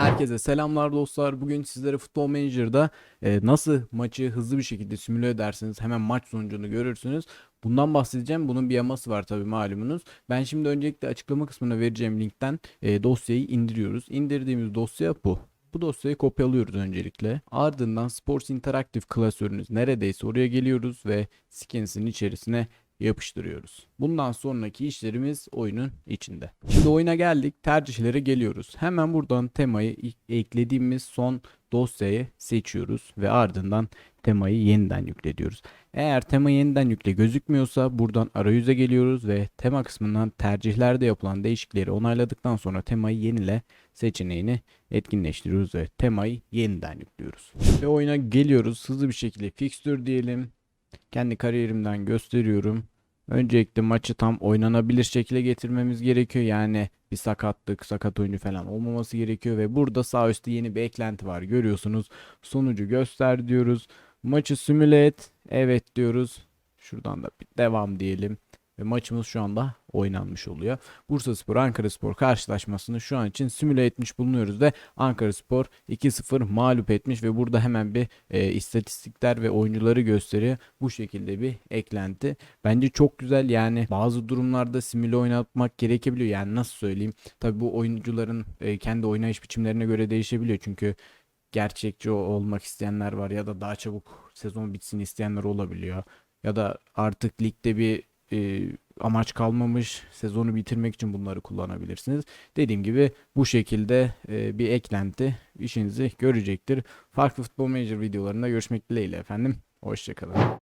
Herkese selamlar dostlar. Bugün sizlere Futbol Manager'da e, nasıl maçı hızlı bir şekilde simüle edersiniz. Hemen maç sonucunu görürsünüz. Bundan bahsedeceğim. Bunun bir yaması var tabii malumunuz. Ben şimdi öncelikle açıklama kısmına vereceğim linkten e, dosyayı indiriyoruz. İndirdiğimiz dosya bu. Bu dosyayı kopyalıyoruz öncelikle. Ardından Sports Interactive klasörünüz neredeyse oraya geliyoruz ve Skins'in içerisine yapıştırıyoruz. Bundan sonraki işlerimiz oyunun içinde. Şimdi oyuna geldik. Tercihlere geliyoruz. Hemen buradan temayı eklediğimiz son dosyayı seçiyoruz ve ardından temayı yeniden yüklediyoruz. Eğer tema yeniden yükle gözükmüyorsa buradan arayüze geliyoruz ve tema kısmından tercihlerde yapılan değişiklikleri onayladıktan sonra temayı yenile seçeneğini etkinleştiriyoruz ve temayı yeniden yüklüyoruz. Ve oyuna geliyoruz. Hızlı bir şekilde fixture diyelim. Kendi kariyerimden gösteriyorum. Öncelikle maçı tam oynanabilir şekilde getirmemiz gerekiyor. Yani bir sakatlık, sakat oyuncu falan olmaması gerekiyor ve burada sağ üstte yeni bir eklenti var. Görüyorsunuz. Sonucu göster diyoruz. Maçı simüle et. Evet diyoruz. Şuradan da bir devam diyelim. Ve maçımız şu anda oynanmış oluyor. Bursa Spor Ankara Spor karşılaşmasını şu an için simüle etmiş bulunuyoruz ve Ankara Spor 2-0 mağlup etmiş ve burada hemen bir e, istatistikler ve oyuncuları gösteriyor. Bu şekilde bir eklenti. Bence çok güzel yani bazı durumlarda simüle oynatmak gerekebiliyor. Yani nasıl söyleyeyim? Tabi bu oyuncuların e, kendi oynayış biçimlerine göre değişebiliyor. Çünkü gerçekçi olmak isteyenler var ya da daha çabuk sezon bitsin isteyenler olabiliyor. Ya da artık ligde bir e, amaç kalmamış sezonu bitirmek için bunları kullanabilirsiniz. Dediğim gibi bu şekilde e, bir eklenti işinizi görecektir. Farklı futbol manager videolarında görüşmek dileğiyle efendim. Hoşçakalın.